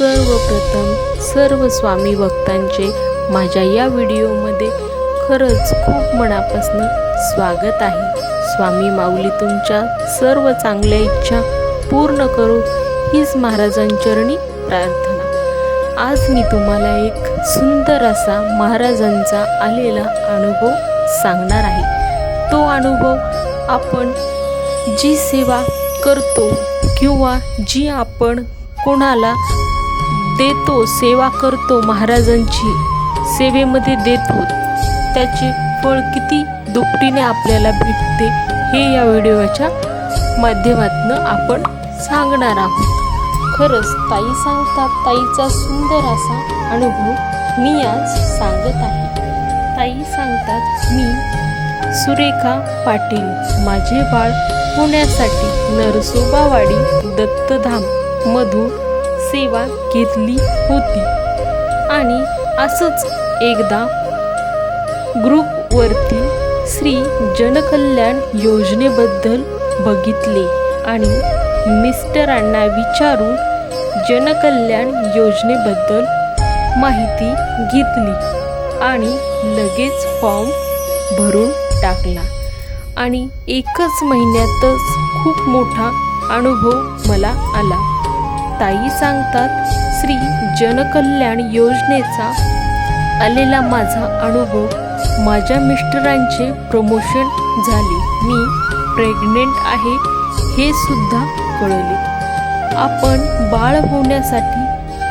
सर्वप्रथम सर्व स्वामी भक्तांचे माझ्या या व्हिडिओमध्ये खरंच खूप मनापासून स्वागत आहे. स्वामी माऊली तुमच्या सर्व चांगल्या इच्छा पूर्ण करू हीच महाराजांचरणी प्रार्थना. आज मी तुम्हाला एक सुंदर असा महाराजांचा आलेला अनुभव सांगणार आहे. तो अनुभव आपण जी सेवा करतो किंवा जी आपण कोणाला देतो सेवा करतो महाराजांची. सेवेमध्ये देतो. त्याचे फळ किती दुपटीने आपल्याला भेटते हे या व्हिडिओच्या माध्यमातून आपण सांगणार आहोत. खरंच ताई सांगतात ताईचा सुंदर असा अनुभव मी आज सांगत आहे. ताई सांगतात मी सुरेखा पाटील माझे बाळ पुण्यासाठी नरसोबावाडी दत्तधाम मधून सेवा घेतली होती. आणि असंच एकदा ग्रुपवरती श्री जनकल्याण योजनेबद्दल बघितले आणि मिस्टरांना विचारून जनकल्याण योजनेबद्दल माहिती घेतली आणि लगेच फॉर्म भरून टाकला. आणि एकच महिन्यातच खूप मोठा अनुभव मला आला. ताई सांगतात श्री जनकल्याण योजनेचा आलेला माझा अनुभव माझ्या मिस्टरांचे प्रमोशन झाले. मी प्रेग्नेंट आहे हे सुद्धा कळले. आपण बाळ होण्यासाठी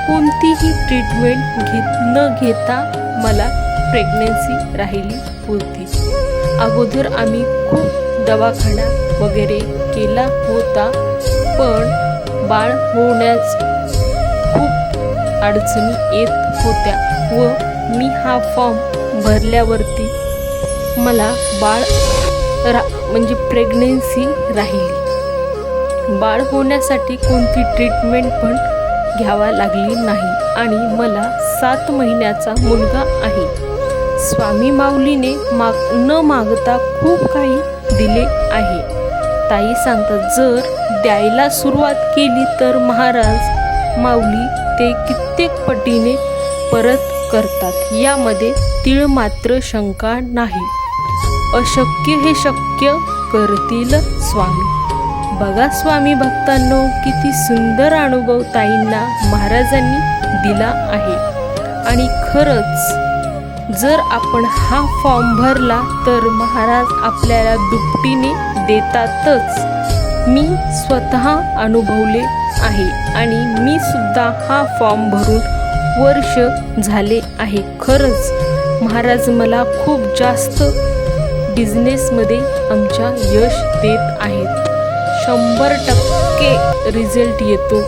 कोणतीही ट्रीटमेंट घेत न घेता मला प्रेग्नन्सी राहिली होती. अगोदर आम्ही खूप दवाखाना वगैरे केला होता पण बाळ होण्यास खूप अडचणी येत होत्या व मी हा फॉर्म भरल्यावरती मला बाळ रा म्हणजे प्रेग्नेन्सी राहिली. बाळ होण्यासाठी कोणती ट्रीटमेंट पण घ्यावा लागली नाही आणि मला सात महिन्याचा मुलगा आहे. स्वामी माऊलीने माग न मागता खूप काही दिले आहे. ताई सांगतात जर द्यायला सुरुवात केली तर महाराज माऊली ते कित्येक पटीने परत करतात. यामध्ये तीळ मात्र शंका नाही. अशक्य हे शक्य करतील स्वामी. बघा स्वामी भक्तांनो किती सुंदर अनुभव ताईंना महाराजांनी दिला आहे. आणि खरंच जर आपण हा फॉर्म भरला तर महाराज आपल्याला दुपटीने देतातच. मी स्वतः अनुभवले आहे आणि मी सुद्धा हा फॉर्म भरून वर्ष झाले आहे. खरंच महाराज मला खूप जास्त बिझनेसमध्ये आमच्या यश देत आहेत. शंभर टक्के रिझल्ट येतो.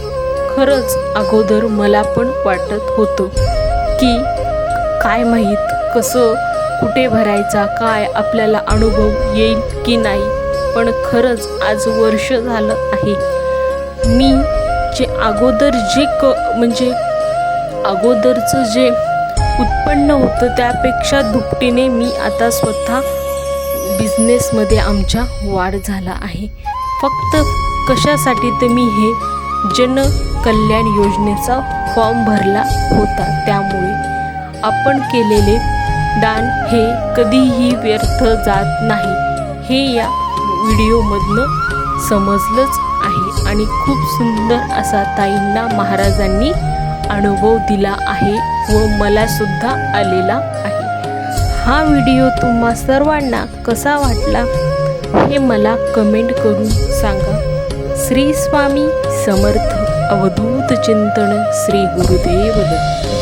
खरंच अगोदर मला पण वाटत होतं की काय माहीत कसं कुठे भरायचा काय आपल्याला अनुभव येईल की नाही. पण खरंच आज वर्ष झालं आहे. मी जे अगोदर जे क म्हणजे अगोदरचं जे उत्पन्न होतं त्यापेक्षा दुपटीने मी आता स्वतः बिझनेसमध्ये आमच्या वाढ झाला आहे. फक्त कशासाठी तर मी हे जन कल्याण योजनेचा फॉर्म भरला होता. त्यामुळे आपण केलेले दान हे कधीही व्यर्थ जात नाही. हे या व्हिडिओमधनं समजलंच आहे. आणि खूप सुंदर असा ताईंना महाराजांनी अनुभव दिला आहे व मलासुद्धा आलेला आहे. हा व्हिडिओ तुम्हा सर्वांना कसा वाटला हे मला कमेंट करून सांगा. श्री स्वामी समर्थ अवधूत चिंतन श्री गुरुदेव दत्त.